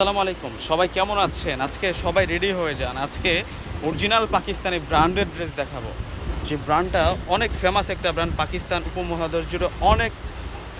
আসসালামু আলাইকুম। সবাই কেমন আছেন? আজকে সবাই রেডি হয়ে যান। আজকে অরিজিনাল পাকিস্তানি ব্র্যান্ডেড ড্রেস দেখাবো। যে ব্র্যান্ডটা অনেক ফেমাস একটা ব্র্যান্ড পাকিস্তান উপমহাদেশ জুড়ে অনেক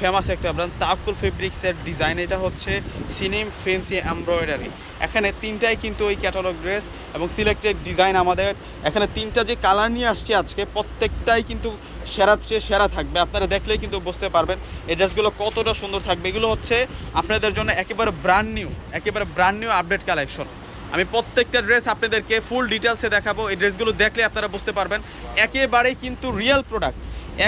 ফেমাস একটা ব্র্যান্ড তাকুল ফেব্রিক্সের ডিজাইন এটা হচ্ছে সিনিম ফেন্সি এমব্রয়ডারি। এখানে তিনটাই কিন্তু ওই ক্যাটালগ ড্রেস এবং সিলেক্টেড ডিজাইন আমাদের। এখানে তিনটা যে কালার নিয়ে আসছে আজকে, প্রত্যেকটাই কিন্তু সেরার চেয়ে সেরা থাকবে। আপনারা দেখলেই কিন্তু বুঝতে পারবেন এই ড্রেসগুলো কতটা সুন্দর থাকবে। এগুলো হচ্ছে আপনাদের জন্য একেবারে ব্র্যান্ড নিউ একেবারে ব্র্যান্ড নিউ আপডেট কালেকশন আমি প্রত্যেকটা ড্রেস আপনাদেরকে ফুল ডিটেলসে দেখাবো। এই ড্রেসগুলো দেখলে আপনারা বুঝতে পারবেন, একেবারেই কিন্তু রিয়েল প্রোডাক্ট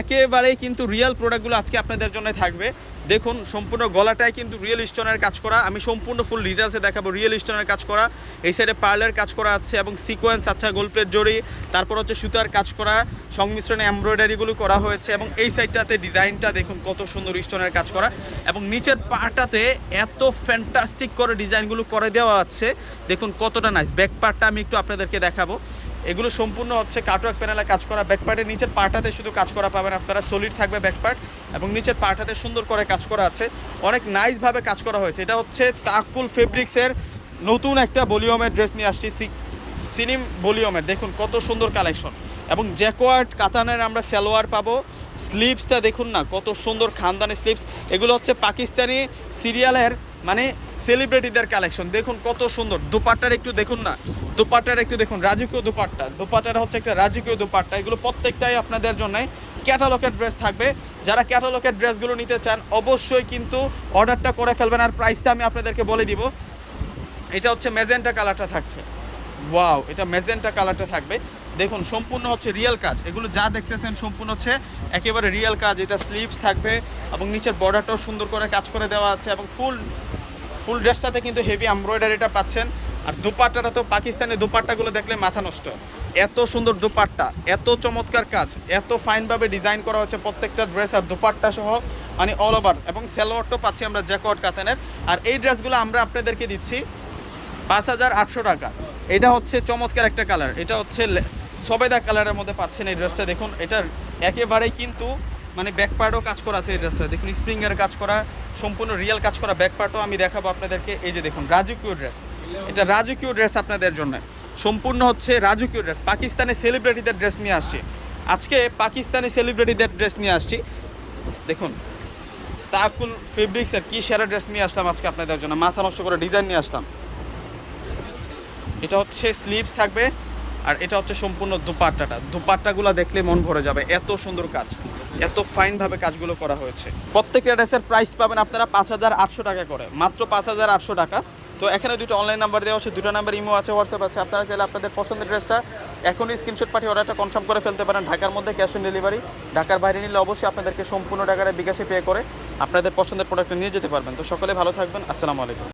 একেবারেই কিন্তু রিয়েল প্রোডাক্টগুলো আজকে আপনাদের জন্য থাকবে। দেখুন, সম্পূর্ণ গলাটায় কিন্তু রিয়েল স্টোনের কাজ করা। আমি সম্পূর্ণ ফুল ডিটেলসে দেখাবো রিয়েল স্টোনের কাজ করা। এই সাইডে পার্লের কাজ করা আছে এবং সিকোয়েন্স আছে গোল্ড প্লেট জড়ি। তারপর হচ্ছে সুতার কাজ করা। সংমিশ্রণে এমব্রয়ডারিগুলো করা হয়েছে এবং এই সাইডটাতে ডিজাইনটা দেখুন কত সুন্দর স্টোনের কাজ করা। এবং নিচের পাটাতে এত ফ্যান্টাস্টিক করে ডিজাইনগুলো করে দেওয়া আছে। দেখুন কতটা নাইস ব্যাক পার্টটা আমি একটু আপনাদেরকে দেখাবো। এগুলো সম্পূর্ণ হচ্ছে কাটওয়ার্ক প্যানেলে কাজ করা ব্যাক পার্টের নিচের পার্টাতে শুধু কাজ করা পাবেন আপনারা সলিড থাকবে ব্যাক পার্ট এবং নিচের পার্টাতে সুন্দর করে কাজ করা আছে। অনেক নাইসভাবে কাজ করা হয়েছে। এটা হচ্ছে তাকুল ফেব্রিক্সের নতুন একটা ভলিউমের ড্রেস নিয়ে আসছি সিনিম ভলিউমের দেখুন কত সুন্দর কালেকশন এবং জ্যাকোয়ার্ড কাতানের আমরা সালোয়ার পাবো। স্লিপসটা দেখুন না, কত সুন্দর খানদানি স্লিপস এগুলো হচ্ছে পাকিস্তানি সিরিয়ালের মানে সেলিব্রিটিদের কালেকশন দেখুন কত সুন্দর। দুপাট্টার একটু দেখুন না। দুপাট্টার একটু দেখুন, রাজকীয় দুপাট্টা। দুপাট্টাটা হচ্ছে একটা রাজকীয় দুপাট্টা। এগুলো প্রত্যেকটাই আপনাদের জন্য ক্যাটালগের ড্রেস থাকবে। যারা ক্যাটালগের ড্রেসগুলো নিতে চান, অবশ্যই কিন্তু অর্ডারটা করে ফেলবেন। আর প্রাইসটা আমি আপনাদেরকে বলে দিব। এটা হচ্ছে মেজেন্টা কালারটা থাকছে। ওয়াও এটা মেজেন্টা কালারটা থাকবে। দেখুন, সম্পূর্ণ হচ্ছে রিয়েল কাজ। এগুলো যা দেখতেছেন সম্পূর্ণ হচ্ছে একেবারে রিয়েল কাজ। এটা স্লিভস থাকবে এবং নিচের বর্ডারটাও সুন্দর করে কাজ করে দেওয়া আছে এবং ফুল ফুল ড্রেসটাতে কিন্তু হেভি এমব্রয়ডারিটা পাচ্ছেন। আর দুপাট্টাটা তো পাকিস্তানি দুপাট্টাগুলো দেখলে মাথা নষ্ট। এত সুন্দর দুপাট্টা, এত চমৎকার কাজ, এত ফাইনভাবে ডিজাইন করা হচ্ছে প্রত্যেকটা ড্রেস আর দুপাট্টা সহ মানে অল ওভার এবং সেলোয়ারটাও পাচ্ছি আমরা জ্যাকওয়ার্ড কাতানের। আর এই ড্রেসগুলো আমরা আপনাদেরকে দিচ্ছি পাঁচ হাজার আটশো টাকা। এটা হচ্ছে চমৎকার একটা কালার। এটা হচ্ছে সবেদা কালারের মধ্যে পাচ্ছেন এই ড্রেসটা। দেখুন, এটার একেবারেই কিন্তু মানে ব্যাক পার্টও কাজ করা আছে এই ড্রেসটা। দেখুন স্প্রিংয়ের কাজ করা, সম্পূর্ণ রিয়েল কাজ করা ব্যাক পার্টও আমি দেখাবো আপনাদেরকে। এই যে দেখুন, রাজকীয় ড্রেস এটা রাজকীয় ড্রেস আপনাদের জন্য। সম্পূর্ণ হচ্ছে রাজকীয় ড্রেস পাকিস্তানি সেলিব্রিটিদের ড্রেস নিয়ে আসছি। আজকে পাকিস্তানি সেলিব্রিটিদের ড্রেস নিয়ে আসছি। দেখুন, তাকুল ফেব্রিক্সের কি সেরা ড্রেস নিয়ে আসলাম আজকে আপনাদের জন্য। মাথা নষ্ট করে ডিজাইন নিয়ে আসলাম। এটা হচ্ছে স্লিভস থাকবে, আর এটা হচ্ছে সম্পূর্ণ দুপাট্টাটা। দুপাট্টাগুলো দেখলে মন ভরে যাবে। এত সুন্দর কাজ। এত ফাইনভাবে কাজগুলো করা হয়েছে। প্রত্যেকটা ড্রেসের প্রাইস পাবেন আপনারা পাঁচ হাজার আটশো টাকা করে। মাত্র পাঁচ হাজার আটশো টাকা। তো এখানে দুটো অনলাইন নাম্বার দেওয়া হচ্ছে দুটো নাম্বার ইমো আছে হোয়াটসঅ্যাপ আছে। আপনারা চাইলে আপনাদের পছন্দের ড্রেসটা এখনই স্ক্রিনশট পাঠিয়ে অর্ডারটা কনফার্ম করে ফেলতে পারেন। ঢাকার মধ্যে ক্যাশ অন ডেলিভারি ঢাকার বাইরে নিলে অবশ্যই আপনাদেরকে সম্পূর্ণ টাকার বিকাশে পে করে আপনাদের পছন্দের প্রোডাক্টটা নিয়ে যেতে পারবেন। তো সকলে ভালো থাকবেন। আসসালামু আলাইকুম।